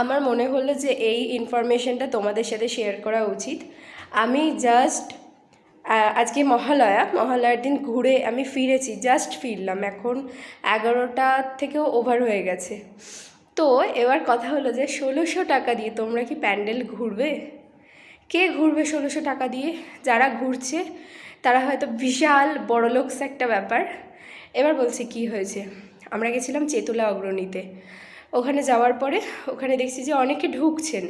আমার মনে হলো যে এই ইনফরমেশনটা তোমাদের সাথে শেয়ার করা উচিত। আমি জাস্ট আজকে মহালয়া, মহালয়ার দিন ঘুরে আমি ফিরেছি জাস্ট ফিরলাম। এখন এগারোটা থেকেও ওভার হয়ে গেছে। তো এবার কথা হলো যে ষোলোশো টাকা দিয়ে তোমরা কি প্যান্ডেল ঘুরবে? কে ঘুরবে ষোলোশো টাকা দিয়ে? যারা ঘুরছে, তারা হয়তো বিশাল বড়লোকস একটা ব্যাপার। এবার বলছি কি হয়েছে। আমরা গেছিলাম চেতুলা অগ্রণীতে। ওখানে যাওয়ার পরে ওখানে দেখছি যে অনেকে ঢুকছেন।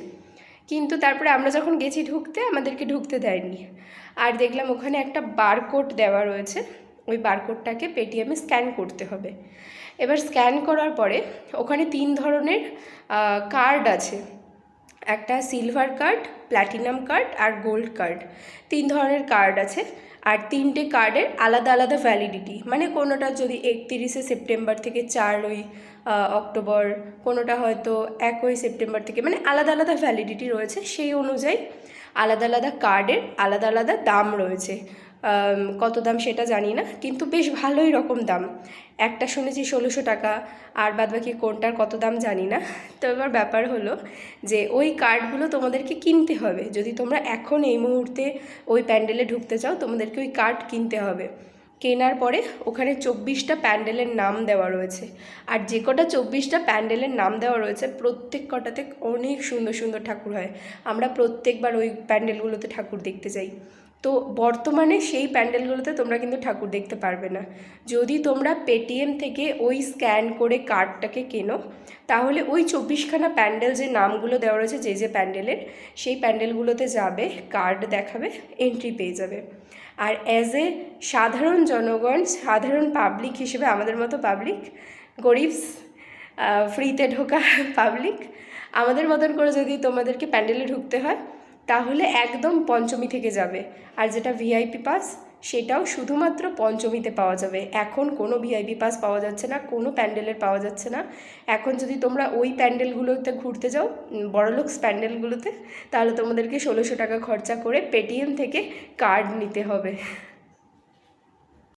কিন্তু তারপরে আমরা যখন গেছি ঢুকতে, আমাদেরকে ঢুকতে দেয়নি। আর দেখলাম ওখানে একটা বারকোড দেওয়া রয়েছে। ওই বারকোডটাকে পেটিএমে স্ক্যান করতে হবে। এবার স্ক্যান করার পরে ওখানে তিন ধরনের কার্ড আছে। একটা সিলভার কার্ড প্ল্যাটিনাম কার্ড আর গোল্ড কার্ড তিন ধরনের কার্ড আছে আর তিনটে কার্ডের আলাদা আলাদা ভ্যালিডিটি মানে কোনোটা যদি একতিরিশে সেপ্টেম্বর থেকে চারই অক্টোবর, কোনোটা হয়তো একই সেপ্টেম্বর থেকে মানে আলাদা আলাদা ভ্যালিডিটি রয়েছে। সেই অনুযায়ী আলাদা আলাদা কার্ডের আলাদা আলাদা দাম রয়েছে। কত দাম সেটা জানি না, কিন্তু বেশ ভালোই রকম দাম। একটা শুনেছি ষোলোশো টাকা, আর বাদবাকি কোনটার কত দাম জানি না। তো এবার ব্যাপার হলো যে ওই কার্ডগুলো তোমাদেরকে কিনতে হবে। যদি তোমরা এখন এই মুহূর্তে ওই প্যান্ডেলে ঢুকতে চাও, তোমাদেরকে ওই কার্ড কিনতে হবে। কেনার পরে ওখানে চব্বিশটা প্যান্ডেলের নাম দেওয়া রয়েছে। আর যে কটা চব্বিশটা প্যান্ডেলের নাম দেওয়া রয়েছে, প্রত্যেক কটাতে অনেক সুন্দর সুন্দর ঠাকুর হয়। আমরা প্রত্যেকবার ওই প্যান্ডেলগুলোতে ঠাকুর দেখতে যাই। তো বর্তমানে সেই প্যান্ডেলগুলোতে তোমরা কিন্তু ঠাকুর দেখতে পারবে না। যদি তোমরা পেটিএম থেকে ওই স্ক্যান করে কার্ডটাকে কেনো, তাহলে ওই চব্বিশখানা প্যান্ডেল যে নামগুলো দেওয়া রয়েছে, যে যে প্যান্ডেলের, সেই প্যান্ডেলগুলোতে যাবে, কার্ড দেখাবে, এন্ট্রি পেয়ে যাবে। আর অ্যাজ এ সাধারণ জনগণ, সাধারণ পাবলিক হিসেবে, আমাদের মতো পাবলিক গরিব ফ্রিতে ঢোকা পাবলিক আমাদের মতন করে যদি তোমাদেরকে প্যান্ডেলে ঢুকতে হয় তাহলে একদম পঞ্চমী থেকে যাবে। আর যেটা ভিআইপি পাস সেটাও শুধুমাত্র পঞ্চমীতে পাওয়া যাবে। এখন কোনো ভিআইপি পাস পাওয়া যাচ্ছে না, কোনো প্যান্ডেলের পাওয়া যাচ্ছে না। এখন যদি তোমরা ওই প্যান্ডেলগুলোতে ঘুরতে যাও বড়লোক বড়লোকস প্যান্ডেলগুলোতে, তাহলে তোমাদেরকে ষোলোশো টাকা খরচা করে পেটিএম থেকে কার্ড নিতে হবে।